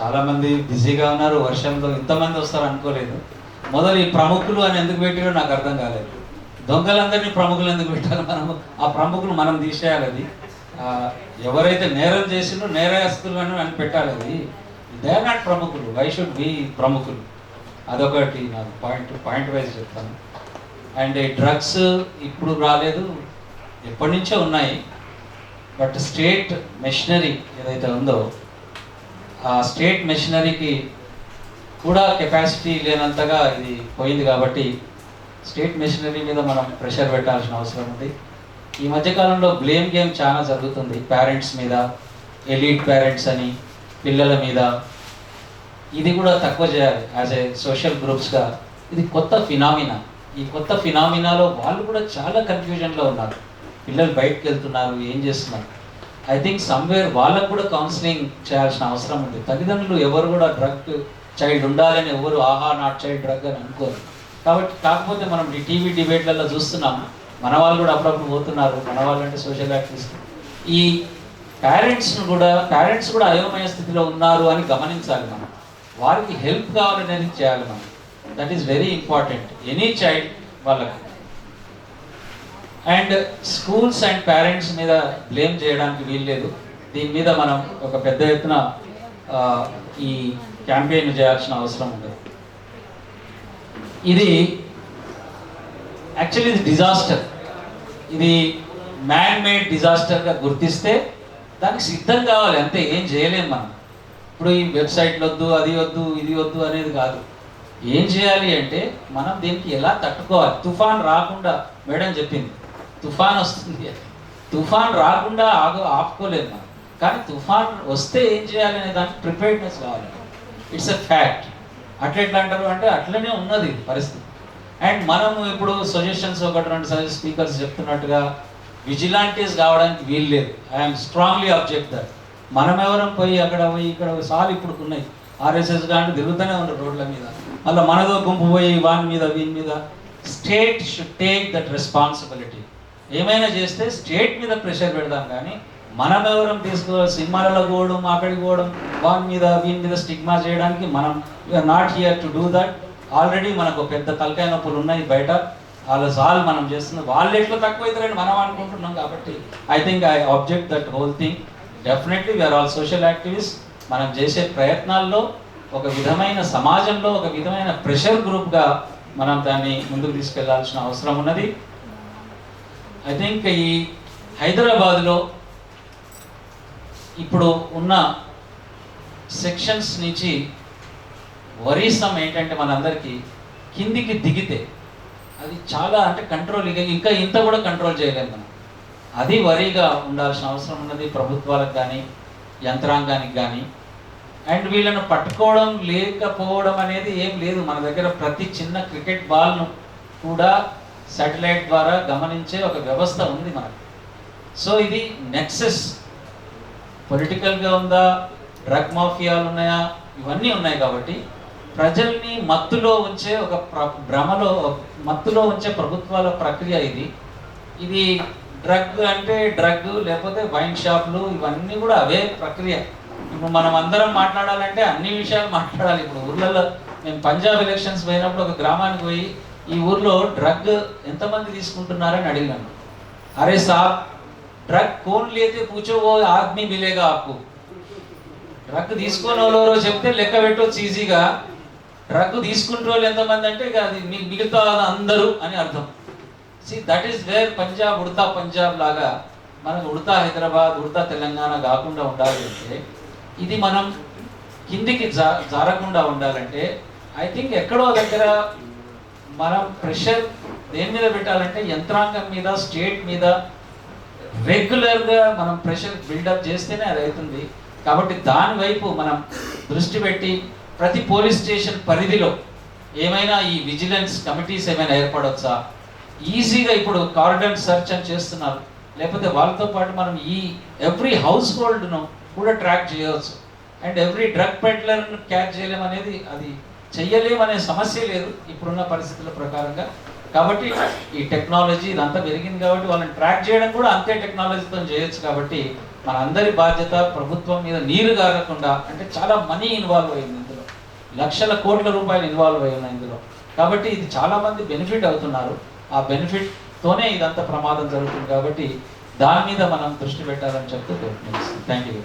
చాలామంది బిజీగా ఉన్నారు వర్షంలో ఇంతమంది వస్తారు అనుకోలేదు. మొదలు ఈ ప్రముఖులు అని ఎందుకు పెట్టారో నాకు అర్థం కాలేదు. దొంగలందరినీ ప్రముఖులు ఎందుకు పెట్టారు మనం ఆ ప్రముఖులు మనం తీసేయాలి అది. ఎవరైతే నేరం చేసిందో నేరస్తులు అని అని పెట్టాలి అది. దే ఆర్ నాట్ ప్రముఖులు. వై షుడ్ బి ప్రముఖులు? అదొకటి నాకు పాయింట్ పాయింట్ వైజ్ చెప్తాను. అండ్ ఈ డ్రగ్స్ ఇప్పుడు రాలేదు. ఎప్పటి నుంచో ఉన్నాయి. బట్ స్టేట్ మెషినరీ ఏదైతే ఉందో స్టేట్ మెషినరీకి కూడా కెపాసిటీ లేనంతగా ఇది పోయింది కాబట్టి స్టేట్ మెషినరీ మీద మనం ప్రెషర్ పెట్టాల్సిన అవసరం ఉంది. ఈ మధ్యకాలంలో బ్లేమ్ గేమ్ చాలా జరుగుతుంది. పేరెంట్స్ మీద ఎలీట్ పేరెంట్స్ అని పిల్లల మీద. ఇది కూడా తక్కువ చేయాలి. యాజ్ ఏ సోషల్ గ్రూప్స్గా ఇది కొత్త ఫినామినా ఈ కొత్త ఫినామినాలో వాళ్ళు కూడా చాలా కన్ఫ్యూజన్లో ఉన్నారు. పిల్లలు బయటకు వెళ్తున్నారు ఏం చేస్తున్నారు? ఐ థింక్ సమ్వేర్ వాళ్ళకు కూడా కౌన్సిలింగ్ చేయాల్సిన అవసరం ఉంది. తల్లిదండ్రులు ఎవరు కూడా డ్రగ్ చైల్డ్ ఉండాలని ఎవరు ఆహా నాట్ చైల్డ్ డ్రగ్ అని అనుకోరు. కాబట్టి కాకపోతే మనం ఈ టీవీ డిబేట్లలో చూస్తున్నాం. మన వాళ్ళు కూడా అప్పుడప్పుడు పోతున్నారు. మన వాళ్ళు అంటే సోషల్ యాక్టివిస్ట్ ఈ పేరెంట్స్ను కూడా పేరెంట్స్ కూడా అయోమయ స్థితిలో ఉన్నారు అని గమనించాలి మనం. వారికి హెల్ప్ కావాలనేది చేయాలి మనం. That is very important any child వాళ్ళకి. అండ్ స్కూల్స్ అండ్ పేరెంట్స్ మీద బ్లేమ్ చేయడానికి వీల్లేదు దీని మీద మనం ఒక పెద్ద ఎత్తున ఈ క్యాంపెయిన్ చేయాల్సిన అవసరం ఉంది ఇది యాక్చువల్లీ ఇది డిజాస్టర్. ఇది మ్యాన్ మేడ్ డిజాస్టర్గా గుర్తిస్తే దానికి సిద్ధం కావాలి. అంతే ఏం చేయలేము మనం. ఇప్పుడు ఈ వెబ్సైట్లు వద్దు అది వద్దు ఇది వద్దు అనేది కాదు. ఏం చేయాలి అంటే మనం దీనికి ఎలా తట్టుకోవాలి? తుఫాన్ రాకుండా మేడం చెప్పింది. తుఫాన్ వస్తుంది. అని తుఫాన్ రాకుండా ఆగు ఆపుకోలేదు మనం. కానీ తుఫాన్ వస్తే ఏం చేయాలి అనే దానికి ప్రిపేర్డ్నెస్ కావాలి. ఇట్స్ ఎ ఫ్యాక్ట్ అట్లా ఎట్లా అంటారు అంటే అట్లనే ఉన్నది పరిస్థితి. అండ్ మనం ఇప్పుడు సజెషన్స్ ఒకటి రెండు సజెస్ స్పీకర్స్ చెప్తున్నట్టుగా విజిలాంటీస్ కావడానికి వీలు లేదు. ఐఎమ్ స్ట్రాంగ్లీ అబ్జెక్ట్ దట్ మనం ఎవరం పోయి అక్కడ పోయి ఇక్కడ సాల్ ఇప్పుడు ఉన్నాయి. ఆర్ఎస్ఎస్ కానీ తిరుగుతూనే ఉన్నారు రోడ్ల మీద. మళ్ళీ మనదో గుంపు పోయి వాని మీద వీని మీద. State should take that responsibility ఏమైనా చేస్తే స్టేట్ మీద ప్రెషర్ పెడదాం కానీ మనం ఎవరం తీసుకోవాలి? సినిమాలలో పోవడం అక్కడికి పోవడం వాని మీద వీని మీద స్టిగ్మా చేయడానికి మనం not here to do that already మనకు పెద్ద తలకాయ నొప్పులు ఉన్నాయి బయట. వాళ్ళ సాల్ మనం చేస్తుంది వాళ్ళు ఎట్లా తక్కువ అవుతారని మనం అనుకుంటున్నాం కాబట్టి I think I object that whole thing definitely we are all social activist మనం చేసే ప్రయత్నాల్లో ఒక విధమైన సమాజంలో ఒక విధమైన ప్రెషర్ గ్రూప్గా మనం దాన్ని ముందుకు తీసుకెళ్ళాల్సిన అవసరం ఉన్నది. ఐ థింక్ ఈ హైదరాబాద్లో ఇప్పుడు ఉన్న సెక్షన్స్ నుంచి వరీసం ఏంటంటే మనందరికీ కిందికి దిగితే అది చాలా అంటే కంట్రోల్ ఇక ఇంకా ఇంత కూడా కంట్రోల్ చేయలేము మనం. అది వరీగా ఉండాల్సిన అవసరం ఉన్నది ప్రభుత్వాలకు కానీ యంత్రాంగానికి కానీ. అండ్ వీళ్ళను పట్టుకోవడం లేకపోవడం అనేది ఏం లేదు. మన దగ్గర ప్రతి చిన్న క్రికెట్ బాల్ను కూడా శాటిలైట్ ద్వారా గమనించే ఒక వ్యవస్థ ఉంది మనకు. సో ఇది నెక్సెస్ పొలిటికల్గా ఉందా? డ్రగ్ మాఫియాలు ఉన్నాయా? ఇవన్నీ ఉన్నాయి కాబట్టి ప్రజల్ని మత్తులో ఉంచే ఒక ప్ర- భ్రమలో మత్తులో ఉంచే ప్రభుత్వాల ప్రక్రియ ఇది. ఇది డ్రగ్ అంటే డ్రగ్ లేకపోతే వైన్ షాపులు ఇవన్నీ కూడా అవే ప్రక్రియ. ఇప్పుడు మనం అందరం మాట్లాడాలంటే అన్ని విషయాలు మాట్లాడాలి. ఇప్పుడు ఊర్లలో మేము పంజాబ్ ఎలక్షన్స్ పోయినప్పుడు ఒక గ్రామానికి పోయి ఈ ఊర్లో డ్రగ్ ఎంతమంది తీసుకుంటున్నారని అడిగాను. అరే సాబ్ డ్రగ్ కోన్ లేతే కూర్చోబో ఆద్మీ మిలేగా ఆకు డ్రగ్ తీసుకొని వాళ్ళు చెప్తే లెక్క పెట్టవచ్చు ఈజీగా. డ్రగ్ తీసుకుంటే వాళ్ళు ఎంతమంది అంటే ఇక అది మిగతా అందరూ అని అర్థం. See that is where Punjab Udta Punjab లాగా మనకు ఉడతా హైదరాబాద్ ఉడతా తెలంగాణ కాకుండా ఉండాలి అంటే ఇది మనం కిందికి జా జారకుండా ఉండాలంటే ఐ థింక్ ఎక్కడో దగ్గర మనం ప్రెషర్ దేని మీద పెట్టాలంటే యంత్రాంగం మీద స్టేట్ మీద రెగ్యులర్గా మనం ప్రెషర్ బిల్డప్ చేస్తేనే అది అవుతుంది. కాబట్టి దాని వైపు మనం దృష్టి పెట్టి ప్రతి పోలీస్ స్టేషన్ పరిధిలో ఏమైనా ఈ విజిలెన్స్ కమిటీస్ ఏమైనా ఏర్పడవచ్చా ఈజీగా ఇప్పుడు కార్డన్ సెర్చ్ అని చేస్తున్నారు. లేకపోతే వాళ్ళతో పాటు మనం ఈ ఎవ్రీ హౌస్ హోల్డ్ను కూడా ట్రాక్ చేయవచ్చు. అండ్ ఎవ్రీ డ్రగ్ పెడ్లర్ను క్యాచ్ చేయలేమనేది అది చెయ్యలేమనే సమస్య లేదు. ఇప్పుడున్న పరిస్థితుల ప్రకారంగా. కాబట్టి ఈ టెక్నాలజీ ఇదంతా పెరిగింది కాబట్టి వాళ్ళని ట్రాక్ చేయడం కూడా అంతే టెక్నాలజీతో చేయొచ్చు కాబట్టి మన అందరి బాధ్యత ప్రభుత్వం మీద నీరు కారకుండా అంటే చాలా మనీ ఇన్వాల్వ్ అయింది ఇందులో. లక్షల కోట్ల రూపాయలు ఇన్వాల్వ్ అయి ఇందులో. కాబట్టి ఇది చాలామంది బెనిఫిట్ అవుతున్నారు. ఆ బెనిఫిట్తోనే ఇదంతా ప్రమాదం జరుగుతుంది కాబట్టి దాని మీద మనం దృష్టి పెట్టాలని చెప్తూ థ్యాంక్ యూ